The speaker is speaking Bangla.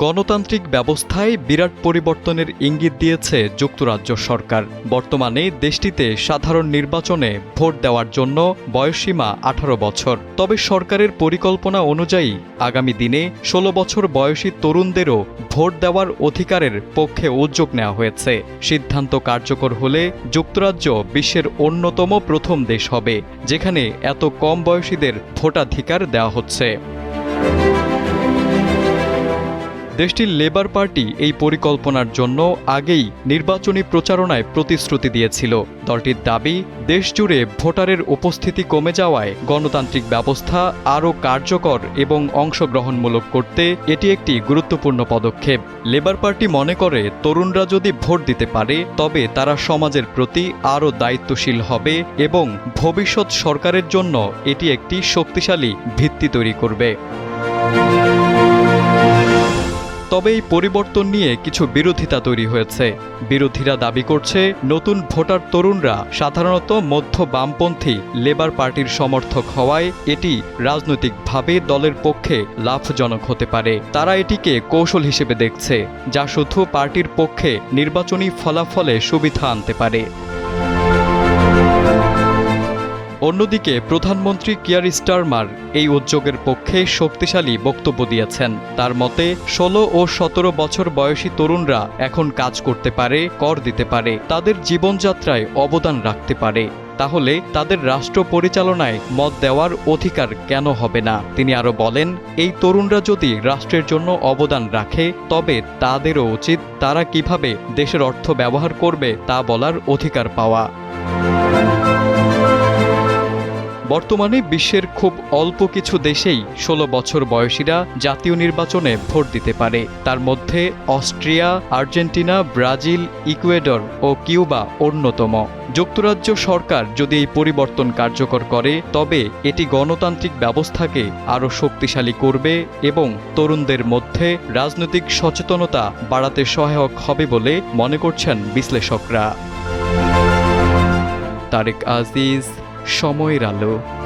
গণতান্ত্রিক ব্যবস্থায় বিরাট পরিবর্তনের ইঙ্গিত দিয়েছে যুক্তরাজ্য সরকার। বর্তমানে দেশটিতে সাধারণ নির্বাচনে ভোট দেওয়ার জন্য বয়সসীমা আঠারো বছর। তবে সরকারের পরিকল্পনা অনুযায়ী আগামী দিনে ষোলো বছর বয়সী তরুণদেরও ভোট দেওয়ার অধিকারের পক্ষে উদ্যোগ নেওয়া হয়েছে। সিদ্ধান্ত কার্যকর হলে যুক্তরাজ্য বিশ্বের অন্যতম প্রথম দেশ হবে, যেখানে এত কম বয়সীদের ভোটাধিকার দেওয়া হচ্ছে। দেশটির লেবার পার্টি এই পরিকল্পনার জন্য আগেই নির্বাচনী প্রচারণায় প্রতিশ্রুতি দিয়েছিল। দলটির দাবি, দেশজুড়ে ভোটারের উপস্থিতি কমে যাওয়ায় গণতান্ত্রিক ব্যবস্থা আরও কার্যকর এবং অংশগ্রহণমূলক করতে এটি একটি গুরুত্বপূর্ণ পদক্ষেপ। লেবার পার্টি মনে করে, তরুণরা যদি ভোট দিতে পারে, তবে তারা সমাজের প্রতি আরও দায়িত্বশীল হবে এবং ভবিষ্যৎ সরকারের জন্য এটি একটি শক্তিশালী ভিত্তি তৈরি করবে। তবে এই পরিবর্তন নিয়ে কিছু বিরোধিতা তৈরি হয়েছে। বিরোধীরা দাবি করছে, নতুন ভোটার তরুণরা, সাধারণত মধ্য বামপন্থী, লেবার পার্টির সমর্থক হওয়ায় এটি রাজনৈতিকভাবে দলের পক্ষে লাভজনক হতে পারে। তারা এটিকে কৌশল হিসেবে দেখছে, যা শুধু পার্টির পক্ষে নির্বাচনী ফলাফলে সুবিধা আনতে পারে। অন্যদিকে প্রধানমন্ত্রী কিয়ার স্টারমার এই উদ্যোগের পক্ষে শক্তিশালী বক্তব্য দিয়েছেন। তার মতে, ষোলো ও সতেরো বছর বয়সী তরুণরা এখন কাজ করতে পারে, কর দিতে পারে, তাদের জীবনযাত্রায় অবদান রাখতে পারে। তাহলে তাদের রাষ্ট্র পরিচালনায় মত দেওয়ার অধিকার কেন হবে না? তিনি আরও বলেন, এই তরুণরা যদি রাষ্ট্রের জন্য অবদান রাখে, তবে তাদেরও উচিত তারা কীভাবে দেশের অর্থ ব্যবহার করবে তা বলার অধিকার পাওয়া। বর্তমানে বিশ্বের খুব অল্প কিছু দেশেই ষোলো বছর বয়সীরা জাতীয় নির্বাচনে ভোট দিতে পারে। তার মধ্যে অস্ট্রিয়া, আর্জেন্টিনা, ব্রাজিল, ইকুয়েডর ও কিউবা অন্যতম। যুক্তরাজ্য সরকার যদি এই পরিবর্তন কার্যকর করে, তবে এটি গণতান্ত্রিক ব্যবস্থাকে আরও শক্তিশালী করবে এবং তরুণদের মধ্যে রাজনৈতিক সচেতনতা বাড়াতে সহায়ক হবে বলে মনে করছেন বিশ্লেষকরা। তারেক আজিজ সময়ের আলো